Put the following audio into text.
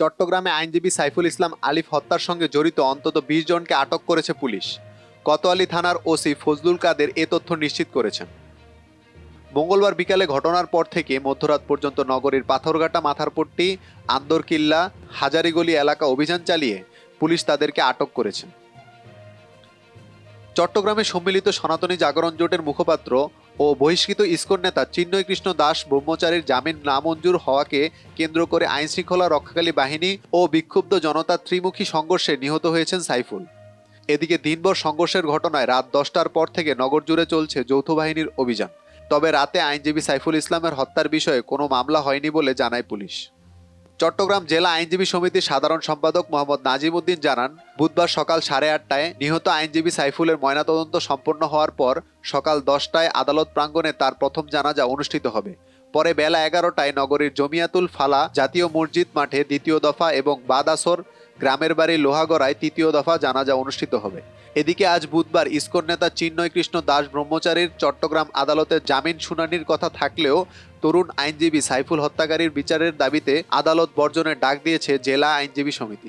চট্টগ্রামে আইনজীবী সাইফুল ইসলাম আলিফ হত্যার সঙ্গে জড়িত অন্তত বিশ জনকে আটক করেছে পুলিশ। কতোয়ালি থানার ওসি ফজলুল কাদের এ তথ্য নিশ্চিত করেছেন। মঙ্গলবার বিকালে ঘটনার পর থেকে মধ্যরাত পর্যন্ত নগরীর পাথরঘাটা, মাথারপট্টি, আন্দরকিল্লা, হাজারিগলি এলাকা অভিযান চালিয়ে পুলিশ তাদেরকে আটক করেছে। চট্টগ্রামে সম্মিলিত সনাতনী জাগরণ জোটের মুখপাত্র ও বহিষ্কৃত ইস্কন নেতা চিন্ময় কৃষ্ণ দাস ব্রহ্মচারীর জামিন নামঞ্জুর হওয়াকে কেন্দ্র করে আইন শৃঙ্খলা রক্ষাকারী বাহিনী ও বিক্ষুব্ধ জনতার ত্রিমুখী সংঘর্ষে নিহত হয়েছেন সাইফুল। এদিকে দিনভর সংঘর্ষের ঘটনায় রাত দশটার পর থেকে নগর জুড়ে চলছে যৌথ বাহিনীর অভিযান। তবে রাতে আইনজীবী সাইফুল ইসলামের হত্যার বিষয়ে কোনো মামলা হয়নি বলে জানায় পুলিশ। চট্টগ্রাম জেলা আইনজীবী সমিতির সাধারণ সম্পাদক মোহাম্মদ নাজিম উদ্দিন জানান, বুধবার সকাল সাড়ে আটটায় নিহত আইনজীবী সাইফুলের ময়নাতদন্ত সম্পন্ন হওয়ার পর সকাল দশটায় আদালত প্রাঙ্গণে তার প্রথম জানাজা অনুষ্ঠিত হবে। পরে বেলা এগারোটায় নগরীর জমিয়াতুল ফালা জাতীয় মসজিদ মাঠে দ্বিতীয় দফা এবং বাদাসর গ্রামের বাড়ি লোহাগড়ায় তৃতীয় দফা জানাজা অনুষ্ঠিত হবে। এদিকে আজ বুধবার ইস্কন নেতা চিন্ময় কৃষ্ণ দাস ব্রহ্মচারীর চট্টগ্রাম আদালতে জামিন শুনানির কথা থাকলেও তরুণ আইনজীবী সাইফুল হত্যাকারীর বিচারের দাবিতে আদালত বর্জনের ডাক দিয়েছে জেলা আইনজীবী সমিতি।